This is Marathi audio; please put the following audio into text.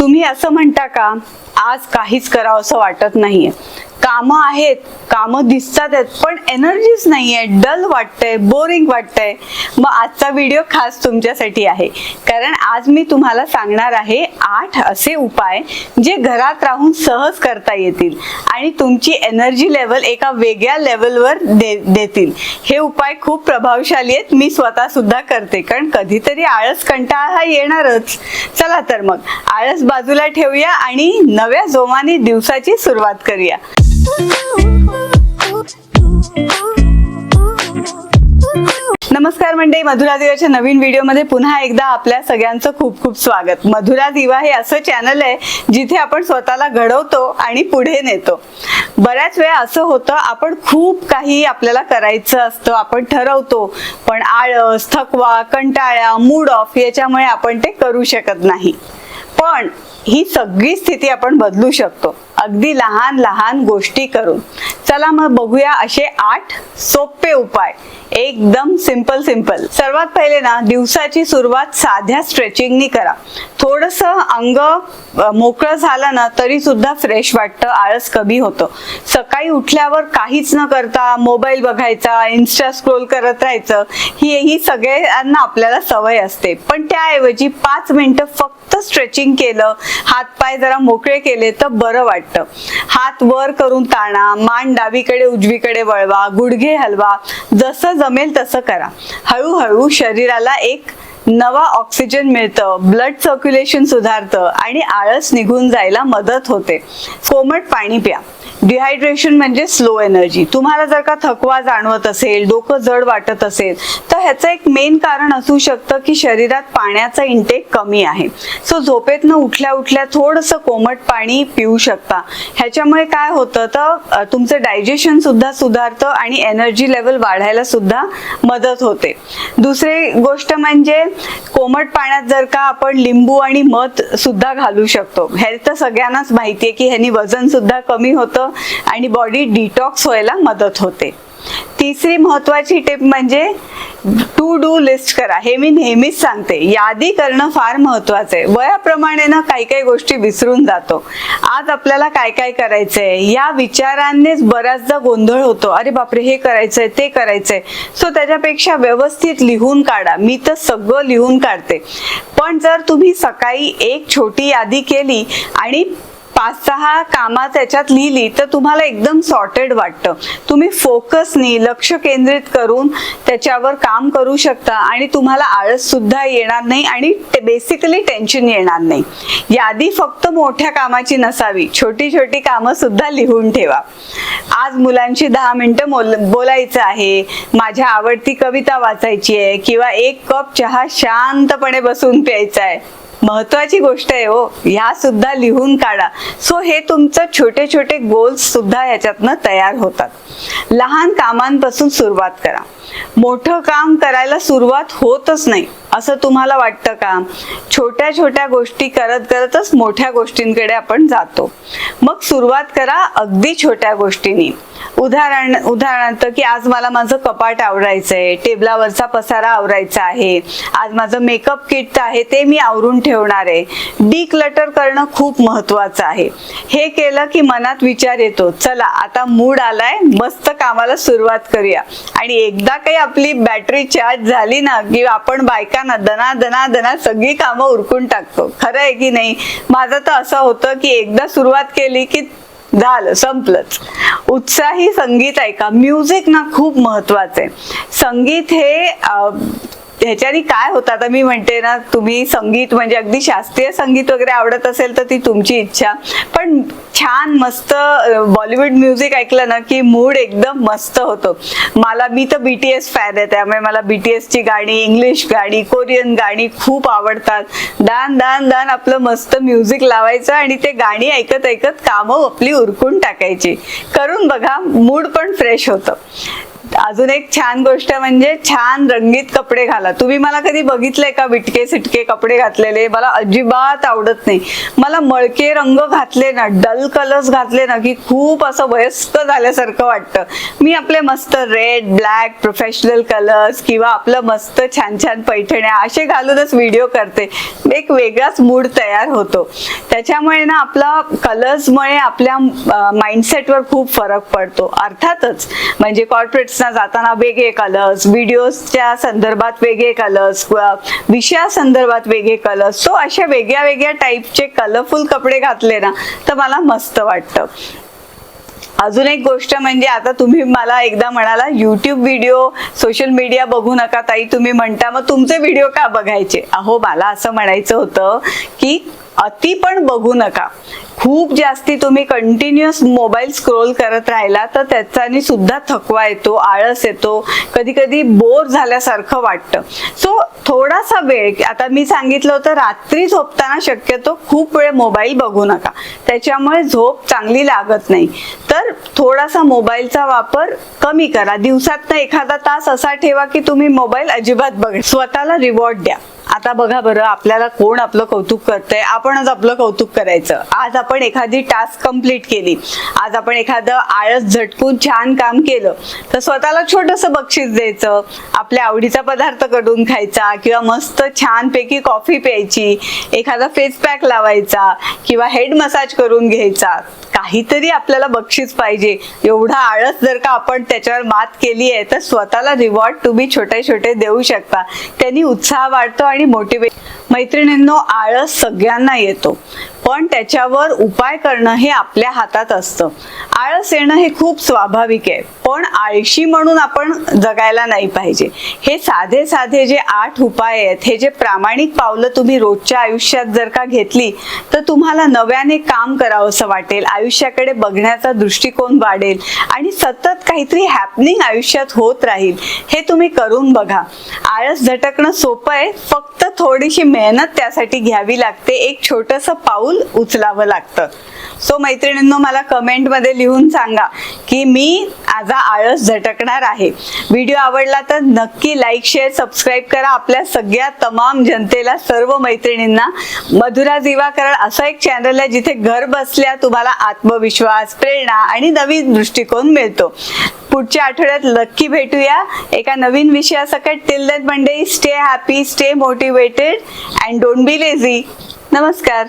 तुम्ही असं म्हणता का आज काहीच करावं असं वाटत नाहीये. कामं आहेत कामं दिसतात आहेत पण एनर्जीच नाहीये डल वाटतंय बोरिंग वाटतंय. मग आजचा व्हिडिओ खास तुमच्यासाठी आहे. कारण आज मी तुम्हाला सांगणार आहे आठ असे उपाय जे घरात राहून सहज करता येतील आणि तुमची एनर्जी लेवल एका वेगळ्या लेवलवर दे देतील. हे उपाय खूप प्रभावशाली आहेत. मी स्वतः सुद्धा करते. कारण कधीतरी आळस कंटाळा हा येणारच. चला तर मग आळस बाजूला ठेवूया आणि नव्या जोमाने दिवसाची सुरुवात करूया. नमस्कार मंडळी मधुरा दिवाच्या नवीन व्हिडिओमध्ये पुन्हा एकदा आपल्या सगळ्यांचं खूप खूप स्वागत. मधुरा दिवा हे असं चॅनल आहे जिथे आपण स्वतःला घडवतो आणि पुढे नेतो. बऱ्याच वेळा असं होतं आपण खूप काही आपल्याला करायचं असतं आपण ठरवतो पण आळस थकवा कंटाळा मूड ऑफ याच्यामुळे आपण ते करू शकत नाही. पण ही सगळी स्थिती आपण बदलू शकतो. अगदी लहान लहान गोष्टी करून. चला मग बघूया असे आठ सोपे उपाय. एकदम सिंपल सिंपल सर्वात पहिले ना दिवसाची सुरुवात साध्या स्ट्रेचिंगनी करा. थोडस अंग मोकळं झालं ना तरी सुद्धा फ्रेश वाटतं आळस कमी होतं. सकाळी उठल्यावर काहीच न करता मोबाईल बघायचा इन्स्टा स्क्रोल करत राहायचं ही ही सगळ्यांना आपल्याला सवय असते. पण त्याऐवजी पाच मिनिटं फक्त स्ट्रेचिंग केलं हात पाय जरा मोकळे केले तर बरं वाटतं. वाटतं. हात वर करून ताणा मान डावीकडे उजवीकडे वळवा गुडघे हलवा जसं जमेल तसं करा. हळूहळू शरीराला एक नवा ऑक्सिजन मिळतं ब्लड सर्क्युलेशन सुधारतं आणि आळस निघून जायला मदत होते. कोमट पाणी प्या. डिहायड्रेशन म्हणजे स्लो एनर्जी तुम्हाला जर का थकवा जाणवत असेल डोकं जड वाटत असेल तर ह्याचं एक मेन कारण असू शकतं की शरीरात पाण्याचा इंटेक कमी आहे. सो झोपेतनं उठल्या उठल्या थोडंसं कोमट पाणी पिऊ शकता. ह्याच्यामुळे काय होतं तर तुमचं डायजेशन सुद्धा सुधारतं आणि एनर्जी लेवल वाढायला सुद्धा मदत होते. दुसरी गोष्ट म्हणजे कोमट पाण्यात जर का आपण लिंबू आणि मध सुद्धा घालू शकतो. हे तर सगळ्यांनाच माहितीये की ह्यानी वजन सुद्धा कमी होतं आणि बॉडी डिटॉक्स व्हायला मदत होते. तिसरी महत्वाची टिप म्हणजे टू डू लिस्ट करा. हे मी नेहमीच सांगते. यादी करणं फार महत्वाचं आहे. वयाप्रमाणे ना काही काही गोष्टी विसरून जातो. आज आपल्याला काय काय करायचंय? या विचारांनीच बऱ्याचदा गोंधळ होतो. अरे बापरे हे करायचंय ते करायचंय. सो त्याच्यापेक्षा व्यवस्थित लिहून काढा. मी तर सगळं लिहून काढते. पण जर तुम्ही सकाळी एक छोटी यादी केली आणि पाच सहा कामं त्याच्यात लिहिली तर तुम्हाला एकदम सॉर्टेड वाटतं. तुम्ही फोकसनी लक्ष केंद्रित करून त्याच्यावर काम करू शकता आणि तुम्हाला आळस सुद्धा येणार नाही आणि बेसिकली टेन्शन येणार नाही. यादी फक्त मोठ्या कामाची नसावी छोटी छोटी कामं सुद्धा लिहून ठेवा. आज मुलांशी दहा मिनिटं मोल- बोलायचं आहे माझ्या आवडती कविता वाचायची आहे किंवा एक कप चहा शांतपणे बसून प्यायचा आहे. महत्वाची गोष्ट आहे हो. ह्या सुद्धा लिहून काढा. सो हे तुमचं छोटे छोटे गोल्स सुद्धा ह्याच्यातनं तयार होतात. लहान कामांपासून सुरुवात करा. मोठं काम करायला सुरुवात होतच नाही. असं तुम्हाला वाटतं का? छोट्या छोट्या गोष्टी करत करतच मोठ्या गोष्टींकडे आपण जातो. मग सुरुवात करा अगदी छोट्या गोष्टींनी. उदाहरण उदाहरणार्थ की आज मला माझं कपाट आवरायचंय टेबलावरचा पसारा आवरायचा आहे आज माझं मेकअप किट आहे ते मी आवरून ठेवणार आहे. डी क्लटर करणं खूप महत्वाचं आहे. हे केलं की मनात विचार येतो चला आता मूड आलाय मस्त कामाला सुरुवात करूया. आणि एकदा काही आपली बॅटरी चार्ज झाली ना की आपण बायका ना दना दना दना सगळी कामं उरकून टाकतो. खरं आहे की नाही? माझं तर असं होतं की एकदा सुरुवात केली की झालं संपलंच. उत्साही संगीत ऐका. म्युझिक ना खूप महत्वाचं आहे. संगीत हे अं, ह्याच्यानी काय होतं? आता मी म्हणते ना तुम्ही संगीत म्हणजे अगदी शास्त्रीय संगीत वगैरे आवडत असेल तर ती तुमची इच्छा. पण छान मस्त बॉलिवूड म्युझिक ऐकलं ना की मूड एकदम मस्त होतो. मला मी तर बीटीएस फॅन आहे त्यामुळे मला बीटीएसची गाणी इंग्लिश गाणी कोरियन गाणी खूप आवडतात. दान दान दान आपलं मस्त म्युझिक लावायचं आणि ते गाणी ऐकत ऐकत कामं आपली उरकून टाकायची. करून बघा मूड पण फ्रेश होतं. अजून एक छान गोष्ट म्हणजे छान रंगीत कपडे घाला. तुम्ही मला कधी बघितलंय का विटके सिटके कपडे घातलेले? मला अजिबात आवडत नाही. मला मळके रंग घातले ना डल कलर्स घातले ना की खूप असं वयस्क झाल्यासारखं वाटतं. मी आपले मस्त रेड ब्लॅक प्रोफेशनल कलर्स किंवा आपलं मस्त छान छान पैठण्या असे घालूनच व्हिडिओ करते. एक वेगळाच मूड तयार होतो. त्याच्यामुळे ना आपला कलर्समुळे आपल्या माइंडसेटवर खूप फरक पडतो. अर्थातच म्हणजे कॉर्पोरेट्सना जाताना वेगळे कलर्स व्हिडिओच्या संदर्भात वेगळे कलर्स विषया संदर्भात वेगळे कलर्स सो अशा वेगळ्या वेगळ्या टाईपचे कलरफुल कपडे घातले ना तर मला मस्त वाटतं. अजून एक गोष्ट म्हणजे आता तुम्ही मला एकदा म्हणाला युट्यूब व्हिडिओ सोशल मीडिया बघू नका ताई तुम्ही म्हणता मग तुमचे व्हिडिओ का बघायचे? अहो मला असं म्हणायचं होतं की अति पण बघू नका. खूप जास्ती तुम्ही कंटिन्युअस मोबाईल स्क्रोल करत राहिला तर त्याच्याने सुद्धा थकवा येतो आळस येतो कधी कधी बोर झाल्यासारखं वाटतं. सो थोडासा वेळ आता मी सांगितलं होतं रात्री झोपताना शक्यतो खूप वेळ मोबाईल बघू नका. त्याच्यामुळे झोप चांगली लागत नाही. तर थोडासा मोबाईलचा वापर कमी करा. दिवसात एखादा तास असा ठेवा की तुम्ही मोबाईल अजिबात बघ स्वतःला रिवॉर्ड द्या. आता बघा बरं आपल्याला कोण आपलं कौतुक करतंय? आपणच आपलं कौतुक करायचं. आज आपण एखादी टास्क कंप्लीट केली. आज आपण एखादं आळस झटकून छान काम केलं. तर स्वतःला छोटस बक्षीस द्यायचं आपल्या आवडीचा पदार्थ करून खायचा किंवा मस्त छानपैकी कॉफी प्यायची एखादा फेस पॅक लावायचा किंवा हेड मसाज करून घ्यायचा. काहीतरी आपल्याला बक्षीस पाहिजे. एवढा आळस जर का आपण त्याच्यावर मात केली आहे तर स्वतःला रिवॉर्ड तुम्ही छोटे छोटे देऊ शकता. त्यांनी उत्साह वाढतो आणि मोटिवेट मैत्रिणींनो आळस सगळ्यांना येतो. पण त्याच्यावर उपाय करणं हे आपल्या हातात असतं. आळस येणं हे खूप स्वाभाविक आहे. पण आळशी म्हणून आपण जगायला नाही पाहिजे. हे साधे साधे जे आठ उपाय आहेत हे जे प्रामाणिक पावलं तुम्ही रोजच्या आयुष्यात जर का घेतली तर तुम्हाला नव्याने काम करावं असं वाटेल. आयुष्याकडे बघण्याचा दृष्टिकोन वाढेल आणि सतत काहीतरी हॅपनिंग आयुष्यात होत राहील. हे तुम्ही करून बघा. आळस झटकणं सोपं आहे फक्त थोडीशी मेहनत त्यासाठी घ्यावी लागते. एक छोटस पाऊल उचलावं लागतं. सो मैत्रिणींनो मला कमेंटमध्ये लिहून सांगा की मी आज आळस झटकणार आहे. व्हिडिओ आवडला तर नक्की लाईक शेअर सबस्क्राईब करा आपल्या सगळ्या तमाम जनतेला सर्व मैत्रिणींना. मधुरा दिवाकरण असं एक चॅनल आहे जिथे घर बसल्या तुम्हाला आत्मविश्वास प्रेरणा आणि नवीन दृष्टिकोन मिळतो. पुढच्या आठवड्यात नक्की भेटूया. एका नवीन विषयासकट till that Monday stay happy stay motivated and don't be lazy नमस्कार.